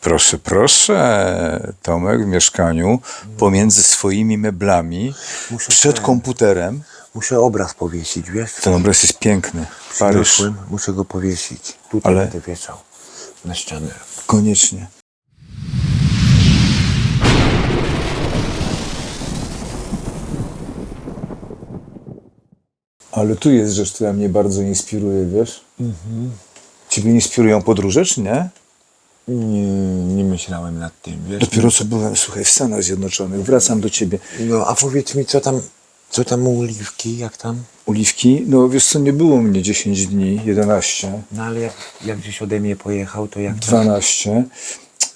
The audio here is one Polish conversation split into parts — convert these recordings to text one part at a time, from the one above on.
Proszę, proszę. Tomek w mieszkaniu pomiędzy swoimi meblami, Muszę przed ten- komputerem. Muszę obraz powiesić, wiesz? Ten obraz jest piękny. Paryż. Przyniosłem, muszę go powiesić. Tutaj Ale- będę wieszał. Na ścianę. Koniecznie. Ale tu jest rzecz, która mnie bardzo inspiruje, wiesz? Ciebie inspirują podróże, czy nie? Nie, nie myślałem nad tym, wiesz? Dopiero co byłem, słuchaj, w Stanach Zjednoczonych. Wracam do ciebie. No, a powiedz mi, co tam, co tam u Oliwki, jak tam? Oliwki? No wiesz co, nie było mnie 10 dni, 11, No ale jak, jak gdzieś ode mnie pojechał, to jak tam? 12.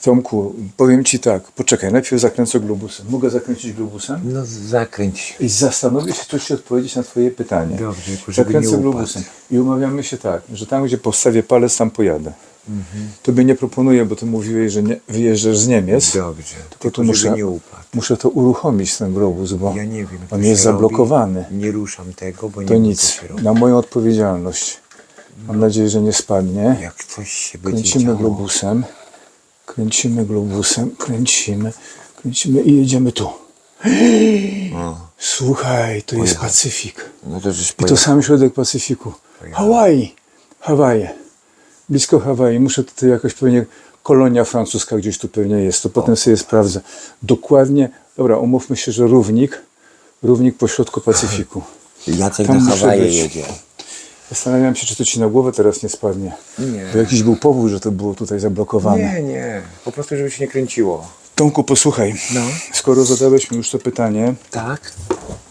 Tomku, powiem ci tak, poczekaj, najpierw zakręcę globusem. Mogę zakręcić globusem? No zakręć. I zastanowię się, czy ci odpowiedzieć na twoje pytanie. Dobrze, tylko żeby Zakręcę upadł. globusem. I umawiamy się tak, że tam, gdzie postawię palec, tam pojadę. Tobie nie proponuję, bo ty mówiłeś, że nie, wyjeżdżasz z Niemiec. Dobrze, Tylko tylko tu muszę, nie upadł. muszę to uruchomić, ten globus, bo Ja nie wiem. on jest robi. zablokowany. Nie ruszam tego, bo nie To nic, na moją odpowiedzialność. Mam nadzieję, że nie spadnie. Jak coś się będzie Kręcimy działo. globusem, kręcimy globusem, kręcimy, kręcimy i jedziemy tu. Słuchaj, to jest Pojechał. Pacyfik. No to I to sam środek Pacyfiku. Pojechał. Hawaii, Hawaje. Blisko Hawaii. Muszę tutaj jakoś pewnie kolonia francuska gdzieś tu pewnie jest. To potem sobie sprawdzę. Dokładnie, dobra, umówmy się, że równik, równik po środku Pacyfiku. Jacek Tam na Hawaje jedzie. Zastanawiam się, czy to ci na głowę teraz nie spadnie. Nie. Bo jakiś był powód, że to było tutaj zablokowane. Nie, nie. Po prostu, żeby się nie kręciło. Tomku, posłuchaj. No. Skoro zadałeś mi już to pytanie, Tak?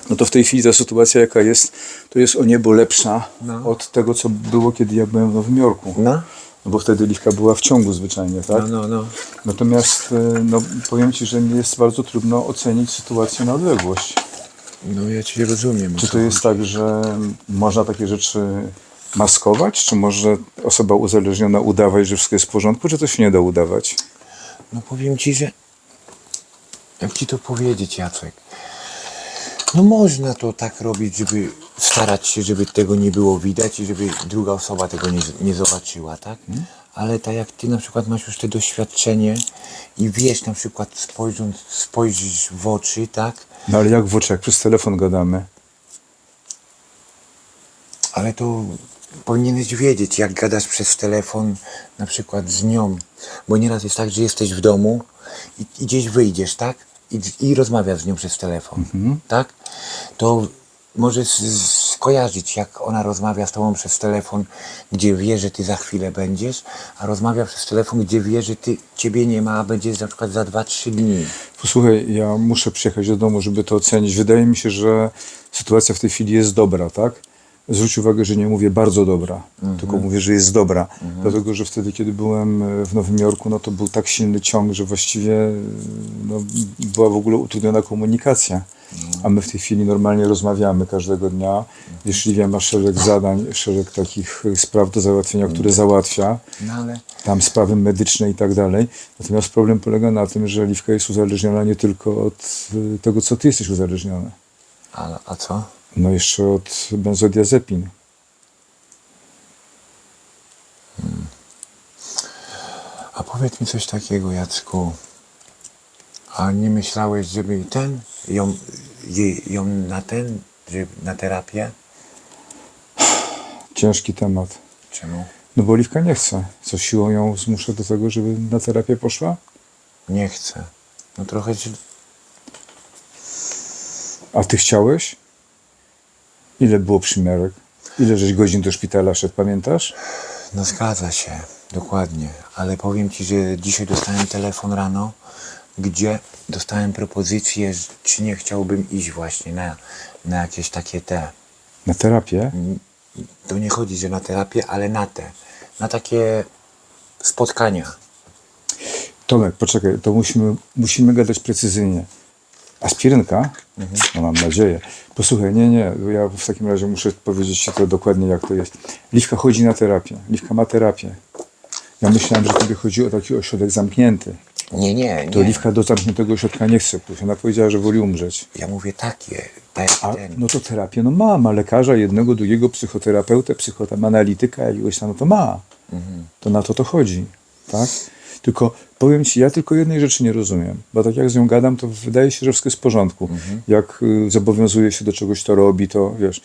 No to w tej chwili ta sytuacja jaka jest, to jest o niebo lepsza No. od tego, co było, kiedy ja byłem w Nowym Jorku. No? No bo wtedy liwka była w ciągu zwyczajnie, tak? No, no, no. Natomiast e, no, powiem Ci, że mi jest bardzo trudno ocenić sytuację na odległość. No ja cię rozumiem. Czy to jest tak, że można takie rzeczy maskować? Czy może osoba uzależniona udawać, że wszystko jest w porządku? Czy to się nie da udawać? No powiem ci, że... Jak ci to powiedzieć, Jacek? No można to tak robić, żeby starać się, żeby tego nie było widać i żeby druga osoba tego nie, nie zobaczyła, tak? Ale tak jak ty na przykład masz już te doświadczenie i wiesz na przykład spojrząc, spojrzysz w oczy, tak? No ale jak w oczach, przez telefon gadamy. Ale to powinieneś wiedzieć, jak gadasz przez telefon na przykład z nią. Bo nieraz jest tak, że jesteś w domu i, i gdzieś wyjdziesz, tak? I, I z nią przez telefon, tak? To możesz skojarzyć, jak ona rozmawia z tobą przez telefon, gdzie wie, że ty za chwilę będziesz, a rozmawia przez telefon, gdzie wie, że ty, ciebie nie ma, a będziesz na przykład za 2-3 dni. Posłuchaj, ja muszę przyjechać do domu, żeby to ocenić. Wydaje mi się, że sytuacja w tej chwili jest dobra, tak? Zwróć uwagę, że nie mówię bardzo dobra, tylko mówię, że jest dobra. Dlatego, że wtedy, kiedy byłem e, w Nowym Jorku, no to był tak silny ciąg, że właściwie e, no, była w ogóle utrudniona komunikacja. A my w tej chwili normalnie rozmawiamy każdego dnia. Wiesz, Livia ma szereg zadań, szereg takich e, spraw do załatwienia, które załatwia No ale tam sprawy medyczne i tak dalej. Natomiast problem polega na tym, że Liwka jest uzależniona nie tylko od tego, co ty jesteś uzależniony. a, a co? No jeszcze od benzodiazepin. A powiedz mi coś takiego, Jacku. A nie myślałeś, żeby ten, ją, je, ją na ten, żeby na terapię? Ciężki temat. Czemu? No bo Liwka nie chce. Co siłą ją zmusza do tego, żeby na terapię poszła? Nie chcę. No trochę źle. A ty chciałeś? Ile było przymiarek? Ile żeś godzin do szpitala szedł, pamiętasz? No zgadza się, dokładnie. Ale powiem ci, że dzisiaj dostałem telefon rano, gdzie dostałem propozycję, że- czy nie chciałbym iść właśnie na, na jakieś takie te. Na terapię? To nie chodzi, że na terapię, ale na te. Na takie spotkania. Tomek, poczekaj, to musimy, musimy gadać precyzyjnie. Aspirynka? No mam nadzieję. Posłuchaj, nie, nie, ja w takim razie muszę powiedzieć Ci to dokładnie, jak to jest. Liwka chodzi na terapię. Liwka ma terapię. Ja myślałem, że Tobie chodzi o taki ośrodek zamknięty. Nie, nie, To nie. Liwka do zamkniętego ośrodka nie chce pójść. Ona powiedziała, że woli umrzeć. Ja mówię takie, tak jak A, ten. no to terapię, no ma, ma lekarza jednego, drugiego, psychoterapeutę, psychoanalityka, jakiegoś tam, no to ma. To na to to chodzi, tak? Tylko powiem ci, ja tylko jednej rzeczy nie rozumiem, bo tak jak z nią gadam, to wydaje się, że wszystko jest w porządku. Jak y, zobowiązuje się do czegoś, to robi, to wiesz,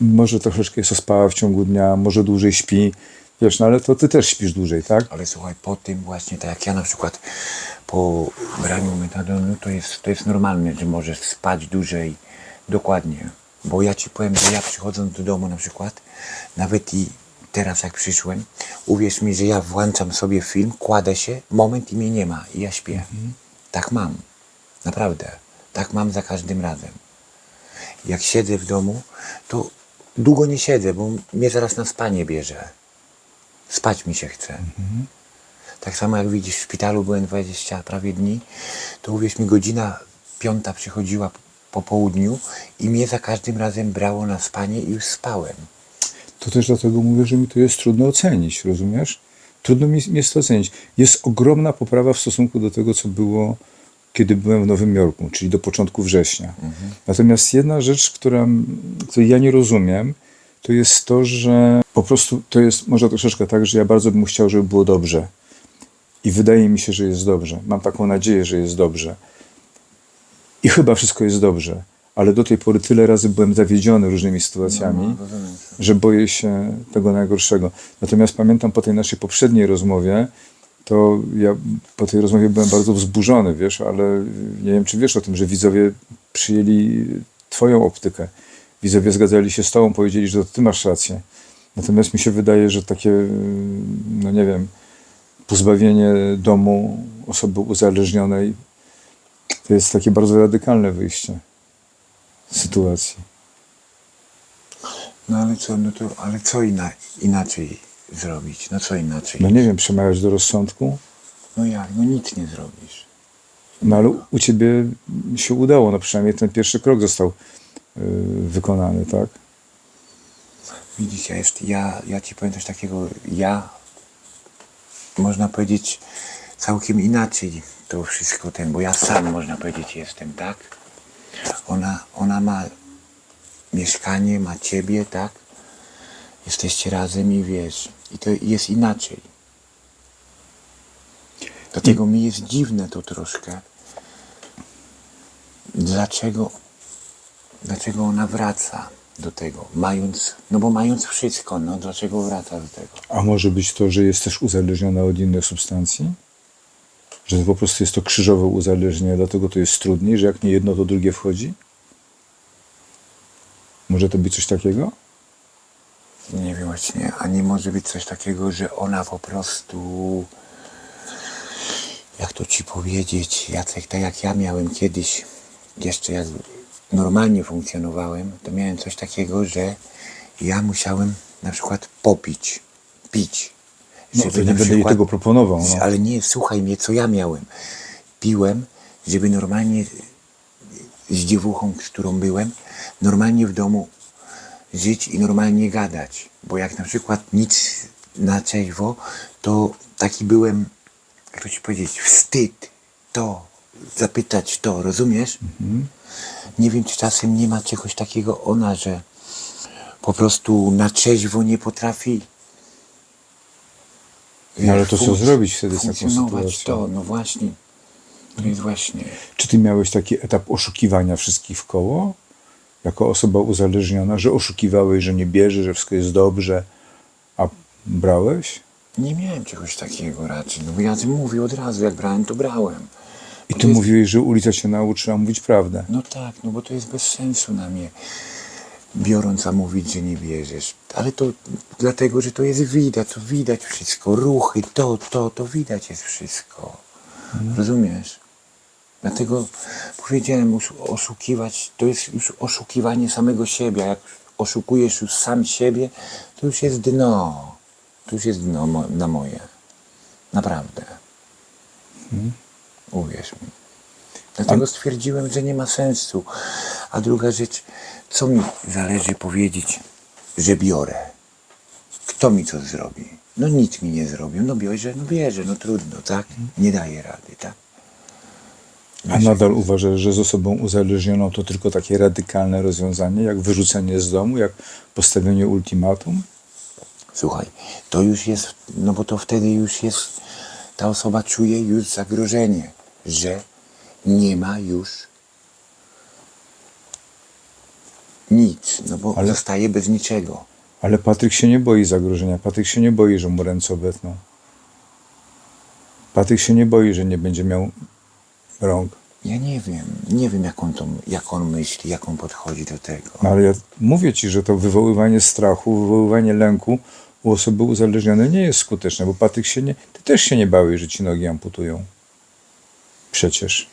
może troszeczkę jest ospała w ciągu dnia, może dłużej śpi, wiesz, no ale to ty też śpisz dłużej, tak? Ale słuchaj, po tym właśnie, tak jak ja na przykład po braniu metadonu, to jest, to jest normalne, że możesz spać dłużej. Dokładnie. Bo ja ci powiem, że ja przychodząc do domu na przykład, nawet i teraz jak przyszłem, uwierz mi, że ja włączam sobie film, kładę się, moment i mnie nie ma i ja śpię. Tak mam. Naprawdę. Tak mam za każdym razem. Jak siedzę w domu, to długo nie siedzę, bo mnie zaraz na spanie bierze. Spać mi się chce. Tak samo jak widzisz, w szpitalu byłem 20 prawie dni, to uwierz mi, godzina piąta przychodziła po południu i mnie za każdym razem brało na spanie i już spałem. To też dlatego mówię, że mi to jest trudno ocenić, rozumiesz? Trudno mi jest to ocenić. Jest ogromna poprawa w stosunku do tego, co było, kiedy byłem w Nowym Jorku, czyli do początku września. Natomiast jedna rzecz, która, której ja nie rozumiem, to jest to, że po prostu to jest może troszeczkę tak, że ja bardzo bym chciał, żeby było dobrze. I wydaje mi się, że jest dobrze. Mam taką nadzieję, że jest dobrze. I chyba wszystko jest dobrze. Ale do tej pory tyle razy byłem zawiedziony różnymi sytuacjami, że boję się tego najgorszego. Natomiast pamiętam po tej naszej poprzedniej rozmowie, to ja po tej rozmowie byłem bardzo wzburzony, wiesz, ale nie wiem, czy wiesz o tym, że widzowie przyjęli twoją optykę. Widzowie zgadzali się z tobą, powiedzieli, że to ty masz rację. Natomiast mi się wydaje, że takie, no nie wiem, pozbawienie domu osoby uzależnionej to jest takie bardzo radykalne wyjście sytuacji. No ale co, no to, ale co ina, inaczej zrobić? No co inaczej? No nie wiem, przemawiać do rozsądku, No jak? No nic nie zrobisz. no ale u ciebie się udało, no przynajmniej ten pierwszy krok został y, wykonany, tak? Widzisz, ja, jest, ja, ja ci powiem coś takiego, ja można powiedzieć całkiem inaczej to wszystko ten, bo ja sam można powiedzieć jestem, tak? Ona, ona ma mieszkanie, ma ciebie, tak? Jesteście razem i wiesz, i to jest inaczej. Dlatego mi jest dziwne to troszkę. Dlaczego, dlaczego ona wraca do tego, mając, no bo mając wszystko, no dlaczego wraca do tego? A może być to, że jest też uzależniona od innych substancji? Że po prostu jest to krzyżowe uzależnienie, dlatego to jest trudniej, że jak nie jedno, to drugie wchodzi? Może to być coś takiego? Nie wiem właśnie, a nie może być coś takiego, że ona po prostu, jak to ci powiedzieć, Jacek, tak jak ja miałem kiedyś, jeszcze jak normalnie funkcjonowałem, to miałem coś takiego, że ja musiałem na przykład popić, pić. No, to nie będę jej tego proponował. No. Ale nie, słuchaj mnie, co ja miałem. Piłem, żeby normalnie z dziewuchą, z którą byłem, normalnie w domu żyć i normalnie gadać. Bo jak na przykład nic na trzeźwo, to taki byłem, jak to ci powiedzieć, wstyd to, zapytać to, rozumiesz? Nie wiem, czy czasem nie ma czegoś takiego ona, że po prostu na trzeźwo nie potrafi No ale to co zrobić wtedy z taką sytuacją? to, no właśnie. To jest właśnie. Czy ty miałeś taki etap oszukiwania wszystkich w koło? Jako osoba uzależniona, że oszukiwałeś, że nie bierzesz, że wszystko jest dobrze, a brałeś? Nie miałem czegoś takiego raczej. No bo ja tym mówię od razu, jak brałem, to brałem. I ty jest- mówiłeś, że ulica cię nauczyła mówić prawdę. No tak, no bo to jest bez sensu na mnie. Biorąc, a mówić, że nie wierzysz. Ale to dlatego, że to jest widać, to widać wszystko. Ruchy, to, to, to widać jest wszystko. Rozumiesz? Dlatego powiedziałem, os- oszukiwać, to jest już oszukiwanie samego siebie. Jak oszukujesz już sam siebie, to już jest dno. To już jest dno mo- na moje. Naprawdę. Uwierz mi. Dlatego stwierdziłem, że nie ma sensu. A druga rzecz, co mi zależy powiedzieć, że biorę? Kto mi to zrobi? No nic mi nie zrobił. No bierze, no bierze, no trudno, tak? Nie daje rady, tak? A nadal uważasz, że z osobą uzależnioną to tylko takie radykalne rozwiązanie, jak wyrzucenie z domu, jak postawienie ultimatum? Słuchaj, to już jest, no bo to wtedy już jest, ta osoba czuje już zagrożenie, że nie ma już nic, no bo Ale- zostaje bez niczego. Ale Patryk się nie boi zagrożenia. Patryk się nie boi, że mu ręce obetną. Patryk się nie boi, że nie będzie miał rąk. Ja nie wiem, nie wiem jak on, to, jak on myśli, jak on podchodzi do tego. No ale ja mówię ci, że to wywoływanie strachu, wywoływanie lęku u osoby uzależnionej nie jest skuteczne, bo Patryk się nie. Ty też się nie bałeś, że ci nogi amputują. Przecież.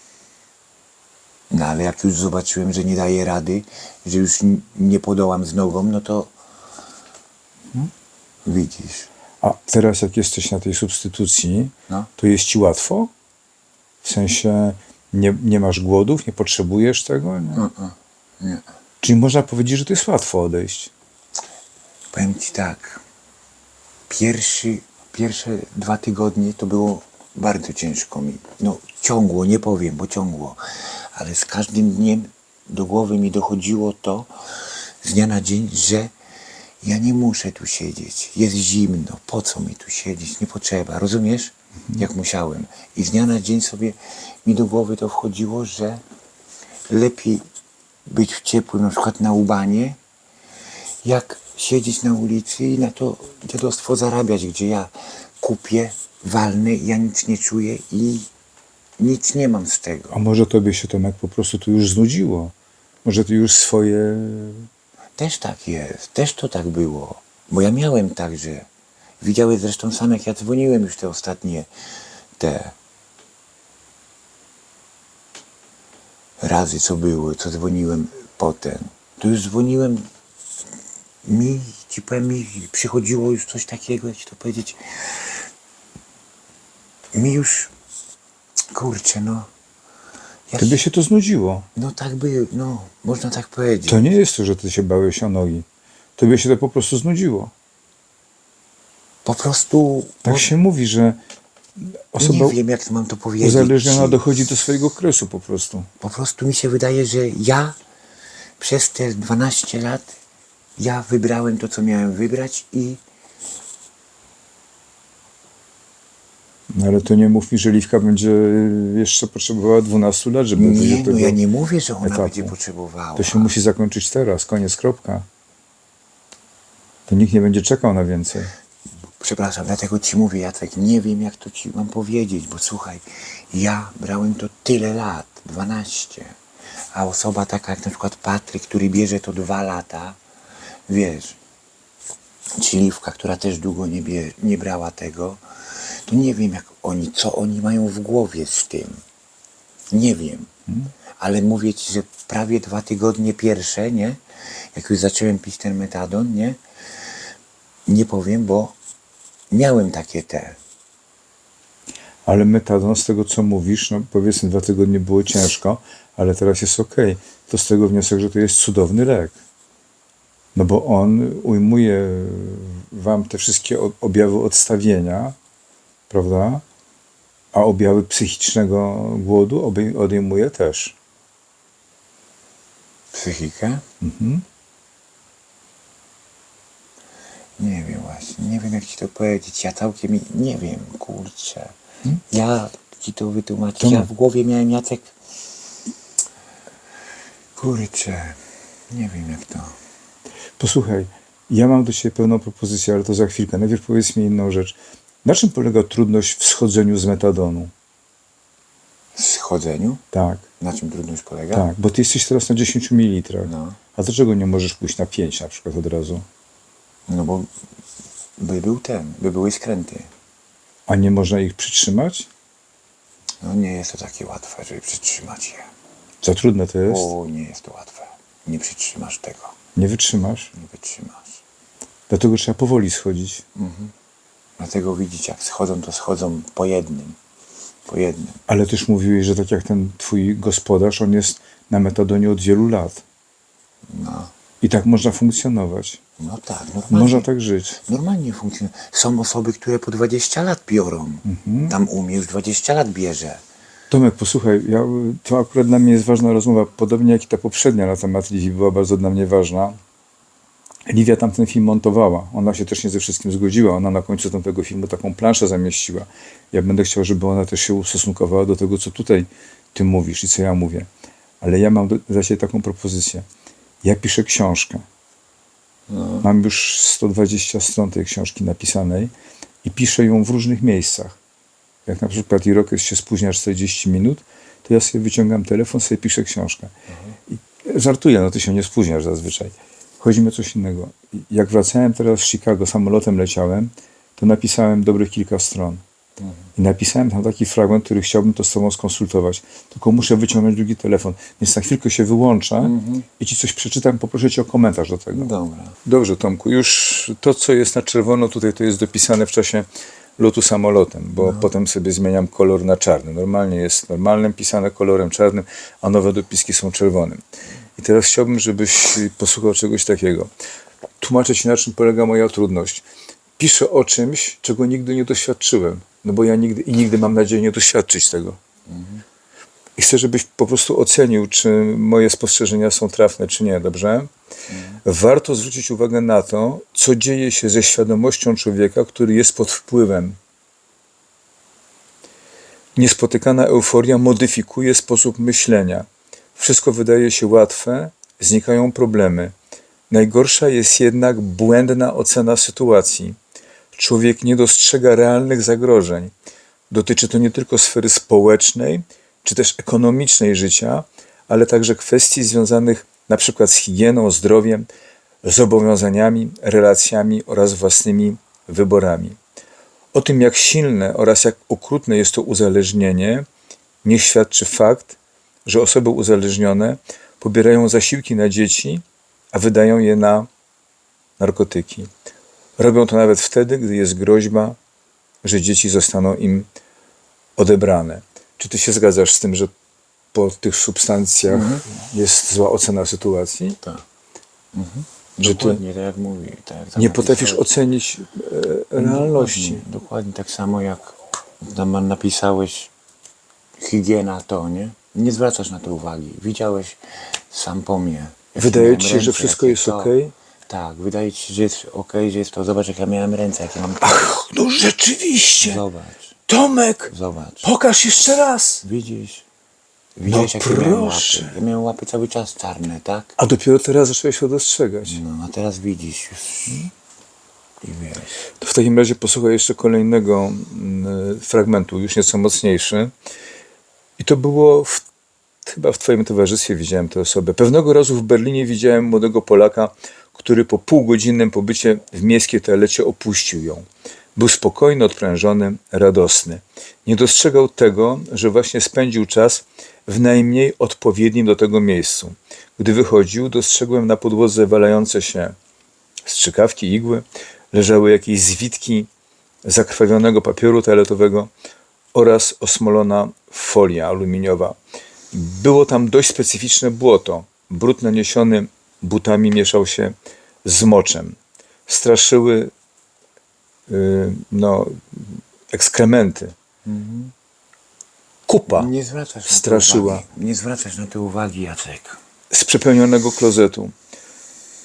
No ale jak już zobaczyłem, że nie daję rady, że już nie podołam z nogą, no to widzisz. A teraz, jak jesteś na tej substytucji, No. to jest ci łatwo? W sensie nie, nie masz głodów, nie potrzebujesz tego? Nie? Nie. Czyli można powiedzieć, że to jest łatwo odejść. Powiem ci tak. Pierwszy, pierwsze dwa tygodnie to było bardzo ciężko mi. No ciągło, nie powiem, bo ciągło. Ale z każdym dniem do głowy mi dochodziło to z dnia na dzień, że ja nie muszę tu siedzieć. Jest zimno. Po co mi tu siedzieć? Nie potrzeba. Rozumiesz? Jak musiałem. I z dnia na dzień sobie mi do głowy to wchodziło, że lepiej być w ciepłym, na przykład na ubanie, jak siedzieć na ulicy i na to dziadostwo zarabiać, gdzie ja kupię, walnę, ja nic nie czuję i nic nie mam z tego. A może tobie się Tomek po prostu tu już znudziło? Może ty już swoje. Też tak jest, też to tak było. Bo ja miałem tak, że widziałeś zresztą sam, jak ja dzwoniłem już te ostatnie te razy, co były, co dzwoniłem potem. To już dzwoniłem mi, ci powiem, mi przychodziło już coś takiego, jak ci to powiedzieć, mi już, kurczę, no, ja Tobie się to znudziło. no tak by, no, można tak powiedzieć. To nie jest to, że ty się bałeś o nogi. Tobie się to po prostu znudziło. Po prostu, Tak bo- się mówi, że osoba nie wiem jak mam to powiedzieć. uzależniona ci. dochodzi do swojego kresu po prostu. Po prostu mi się wydaje, że ja przez te 12 lat ja wybrałem to, co miałem wybrać i ale to nie mów mi, że Liwka będzie jeszcze potrzebowała 12 lat, żeby dojść nie, do no tego. ja nie mówię, że ona etapu. będzie potrzebowała. To się musi zakończyć teraz, koniec, kropka. To nikt nie będzie czekał na więcej. Przepraszam, dlatego ci mówię, Jacek, nie wiem jak to ci mam powiedzieć, bo słuchaj, ja brałem to tyle lat, 12, a osoba taka jak na przykład Patryk, który bierze to dwa lata, wiesz, ci Liwka, która też długo nie, bie, nie brała tego, to nie wiem jak oni, co oni mają w głowie z tym. Nie wiem. Ale mówię ci, że prawie dwa tygodnie pierwsze, nie? Jak już zacząłem pić ten metadon, nie? Nie powiem, bo miałem takie te. Ale metadon, z tego co mówisz, no powiedzmy dwa tygodnie było ciężko, ale teraz jest ok. To z tego wniosek, że to jest cudowny lek. No bo on ujmuje wam te wszystkie objawy odstawienia, prawda? A objawy psychicznego głodu odejmuje też. Psychikę? Mhm. Nie wiem właśnie, nie wiem jak ci to powiedzieć. Ja całkiem nie wiem, kurczę. Ja ci to wytłumaczę. Ja w głowie miałem Jacek. Kurczę, nie wiem jak to. Posłuchaj, ja mam do Ciebie pełną propozycję, ale to za chwilkę. Najpierw powiedz mi inną rzecz. Na czym polega trudność w schodzeniu z metadonu? W schodzeniu? Tak, Na czym trudność polega? tak, bo Ty jesteś teraz na 10 ml. No. A dlaczego nie możesz pójść na 5 na przykład od razu? No bo by był ten, by były skręty. A nie można ich przytrzymać? No nie jest to takie łatwe, żeby przytrzymać je. Za trudne to jest? O, nie jest to łatwe. Nie przytrzymasz tego. Nie wytrzymasz? Nie wytrzymasz. Dlatego trzeba powoli schodzić. Dlatego widzicie, jak schodzą, to schodzą po jednym. Po jednym. Ale też mówiłeś, że tak jak ten Twój gospodarz, on jest na metadonie od wielu lat. No, I tak można funkcjonować. no tak, normalnie. Można tak żyć. Normalnie funkcjonuje. Są osoby, które po 20 lat biorą. Tam u mnie już 20 lat bierze. Tomek, posłuchaj, ja, to akurat dla mnie jest ważna rozmowa, podobnie jak i ta poprzednia na temat Livi była bardzo dla mnie ważna. Liwia tamten film montowała. Ona się też nie ze wszystkim zgodziła. Ona na końcu tamtego filmu taką planszę zamieściła. Ja będę chciał, żeby ona też się ustosunkowała do tego, co tutaj ty mówisz i co ja mówię. Ale ja mam dla ciebie taką propozycję. Ja piszę książkę. Mam już 120 stron tej książki napisanej i piszę ją w różnych miejscach. Jak na przykład Irokes się spóźnia 40 minut, to ja sobie wyciągam telefon, sobie piszę książkę. I żartuję, no ty się nie spóźniasz zazwyczaj. Chodzi mi o coś innego. Jak wracałem teraz z Chicago, samolotem leciałem, to napisałem dobrych kilka stron. I napisałem tam taki fragment, który chciałbym to z tobą skonsultować. Tylko muszę wyciągnąć drugi telefon. Więc na chwilkę się wyłączę i ci coś przeczytam, poproszę cię o komentarz do tego. Dobra. Dobrze, Tomku, już to, co jest na czerwono tutaj, to jest dopisane w czasie lotu samolotem, bo potem sobie zmieniam kolor na czarny. Normalnie jest normalnym pisane kolorem czarnym, a nowe dopiski są czerwonym. I teraz chciałbym, żebyś posłuchał czegoś takiego. Tłumaczę ci, na czym polega moja trudność. Piszę o czymś, czego nigdy nie doświadczyłem, no bo ja nigdy i nigdy mam nadzieję nie doświadczyć tego. I chcę, żebyś po prostu ocenił, czy moje spostrzeżenia są trafne, czy nie, dobrze? Warto zwrócić uwagę na to, co dzieje się ze świadomością człowieka, który jest pod wpływem. Niespotykana euforia modyfikuje sposób myślenia. Wszystko wydaje się łatwe, znikają problemy. Najgorsza jest jednak błędna ocena sytuacji. Człowiek nie dostrzega realnych zagrożeń. Dotyczy to nie tylko sfery społecznej czy też ekonomicznej życia, ale także kwestii związanych przykład z higieną, zdrowiem, zobowiązaniami, relacjami oraz własnymi wyborami. O tym, jak silne oraz jak okrutne jest to uzależnienie, niech świadczy fakt, że osoby uzależnione pobierają zasiłki na dzieci, a wydają je na narkotyki. Robią to nawet wtedy, gdy jest groźba, że dzieci zostaną im odebrane. Czy ty się zgadzasz z tym, że po tych substancjach jest zła ocena sytuacji? Tak. Że ty Dokładnie tak jak mówi. Tak, jak nie potrafisz ocenić e, realności. Dokładnie, dokładnie tak samo jak tam napisałeś higiena to, nie? Nie zwracasz na to uwagi. Widziałeś sam po mnie. Wydaje ci się, że ręce, wszystko jakie jest to. okej? Tak, wydaje ci się, że jest okej, że jest to. Zobacz, jak ja miałem ręce, jakie mam. Ach, no rzeczywiście! Zobacz, Tomek! zobacz. Pokaż jeszcze raz! Widzisz? Widziałeś, No jakie miałem łapy. Ja miałem łapy cały czas czarne, tak? A dopiero teraz zacząłeś to dostrzegać. No, a teraz widzisz już. I wiesz. To w takim razie posłuchaj jeszcze kolejnego mm, fragmentu, już nieco mocniejszy. I to było w, chyba w Twoim towarzystwie widziałem tę osobę. Pewnego razu w Berlinie widziałem młodego Polaka, który po półgodzinnym pobycie w miejskiej toalecie opuścił ją. Był spokojny, odprężony, radosny. Nie dostrzegał tego, że właśnie spędził czas w najmniej odpowiednim do tego miejscu. Gdy wychodził, dostrzegłem na podłodze walające się strzykawki, igły, leżały jakieś zwitki zakrwawionego papieru toaletowego oraz osmolona folia aluminiowa. Było tam dość specyficzne błoto. Brud naniesiony butami mieszał się z moczem. Straszyły y, no, ekskrementy. Kupa Nie zwracasz straszyła uwagi. Nie zwracasz na to uwagi, Jacek. z przepełnionego klozetu.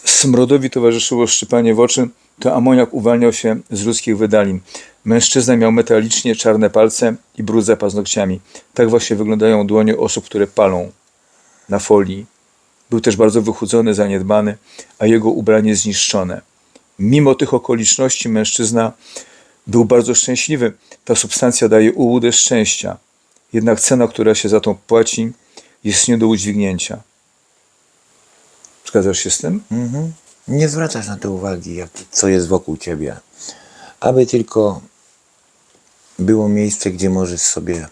Smrodowi towarzyszyło szczypanie w oczy, to amoniak uwalniał się z ludzkich wydalin. Mężczyzna miał metalicznie czarne palce i brud za paznokciami. Tak właśnie wyglądają dłonie osób, które palą na folii. Był też bardzo wychudzony, zaniedbany, a jego ubranie zniszczone. Mimo tych okoliczności mężczyzna był bardzo szczęśliwy. Ta substancja daje ułudę szczęścia. Jednak cena, która się za to płaci, jest nie do udźwignięcia. Zgadzasz się z tym? Mhm. Nie zwracasz na to uwagi, jak, co jest wokół ciebie. Aby tylko było miejsce, gdzie możesz sobie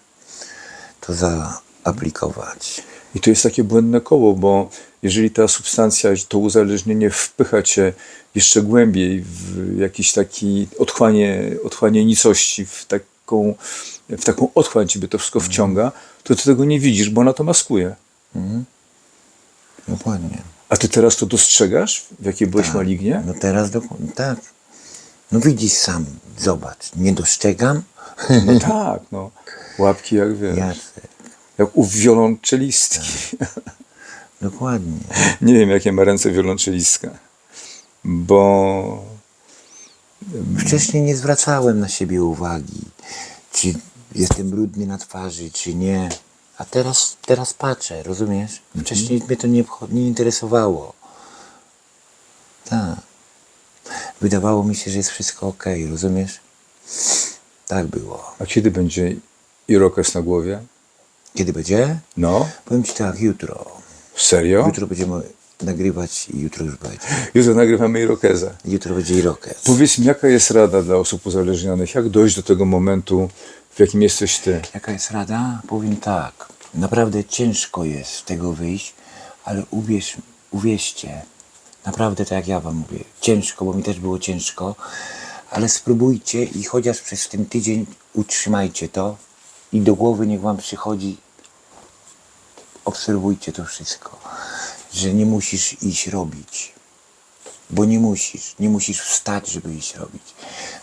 to zaaplikować. I to jest takie błędne koło, bo jeżeli ta substancja, to uzależnienie wpycha cię jeszcze głębiej w jakiś taki otchłanie, otchłanie nicości, w taką, w taką otchłań ciebie to wszystko wciąga, to ty tego nie widzisz, bo ona to maskuje. Dokładnie. A ty teraz to dostrzegasz, w jakiej byłeś malignie? No teraz dokładnie, tak. No widzisz sam, zobacz, nie dostrzegam. No tak, no. Łapki jak wiesz, jak u wiolonczelistki. dokładnie. Nie wiem, jakie ma ręce wiolonczelistka. bo Wcześniej nie zwracałem na siebie uwagi, czy jestem brudny na twarzy, czy nie. A teraz, teraz patrzę, rozumiesz? Wcześniej mnie to nie, nie interesowało. Tak. Wydawało mi się, że jest wszystko ok, rozumiesz? Tak było. a kiedy będzie irokes na głowie? Kiedy będzie? No, Powiem ci tak, jutro. serio? Jutro będziemy nagrywać i jutro już będzie. Jutro nagrywamy irokezę. Jutro będzie Irokez. Powiedz mi, jaka jest rada dla osób uzależnionych? Jak dojść do tego momentu, w jakim jesteś ty? Jaka jest rada? Powiem tak. Naprawdę ciężko jest z tego wyjść, ale uwierz, uwierzcie, naprawdę tak jak ja wam mówię, ciężko, bo mi też było ciężko, ale spróbujcie i chociaż przez ten tydzień utrzymajcie to i do głowy niech wam przychodzi, obserwujcie to wszystko, że nie musisz iść robić, bo nie musisz, nie musisz wstać, żeby iść robić.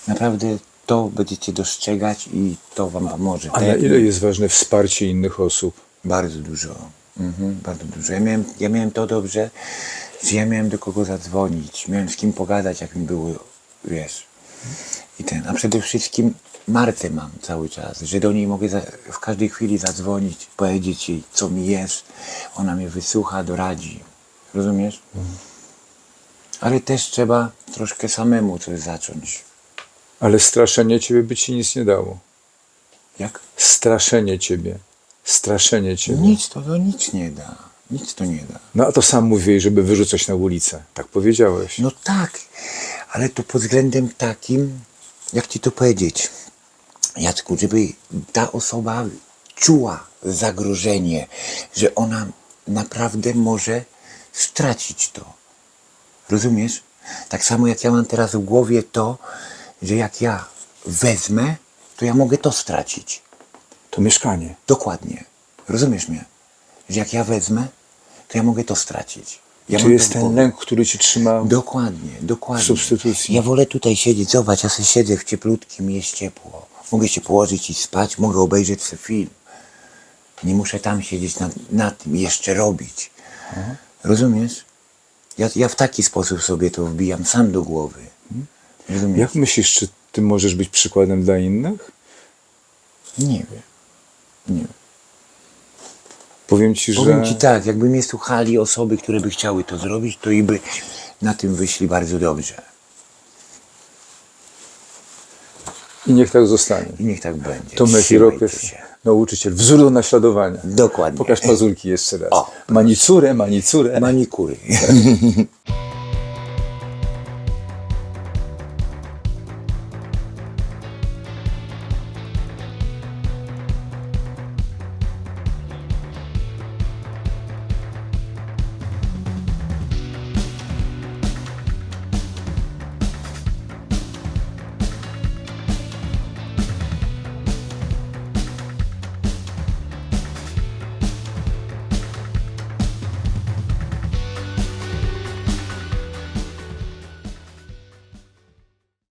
Naprawdę to będziecie dostrzegać i to wam pomoże. A Tak na jak ile jest ważne wsparcie innych osób? bardzo dużo. Mhm, bardzo dużo. Ja miałem, ja miałem to dobrze, że ja miałem do kogo zadzwonić, miałem z kim pogadać, jak mi było, wiesz. I ten, a przede wszystkim Martę mam cały czas, że do niej mogę za, w każdej chwili zadzwonić, powiedzieć jej, co mi jest. Ona mnie wysłucha, doradzi. Rozumiesz? Ale też trzeba troszkę samemu coś zacząć. Ale straszenie ciebie by ci nic nie dało. Jak? Straszenie ciebie. Straszenie ciebie. Nic to, to nic nie da. Nic to nie da. No a to sam mówiłeś, żeby wyrzucać na ulicę. Tak powiedziałeś. No tak, ale to pod względem takim, jak ci to powiedzieć, Jacku, żeby ta osoba czuła zagrożenie, że ona naprawdę może stracić to. Rozumiesz? Tak samo jak ja mam teraz w głowie to, że jak ja wezmę, to ja mogę to stracić. To mieszkanie. Dokładnie. Rozumiesz mnie? Że jak ja wezmę, to ja mogę to stracić. Ja to mam jest ten lęk, który ci trzyma. Dokładnie, dokładnie. W substytucji. Ja wolę tutaj siedzieć, zobacz, ja sobie siedzę w cieplutkim, jest ciepło. Mogę się położyć i spać, mogę obejrzeć sobie film. Nie muszę tam siedzieć nad, nad tym i jeszcze robić. Rozumiesz? Ja, ja w taki sposób sobie to wbijam sam do głowy. Rozumiesz? Jak myślisz, czy ty możesz być przykładem dla innych? Nie wiem. Nie wiem. Powiem ci, że. Powiem ci tak, jakby mnie słuchali osoby, które by chciały to zrobić, to i by na tym wyszli bardzo dobrze. I niech tak zostanie. I niech tak będzie. Tomek się. nauczyciel, wzór do naśladowania. Dokładnie. Pokaż pazurki jeszcze raz. O. Manicurę, manicurę. Manikury.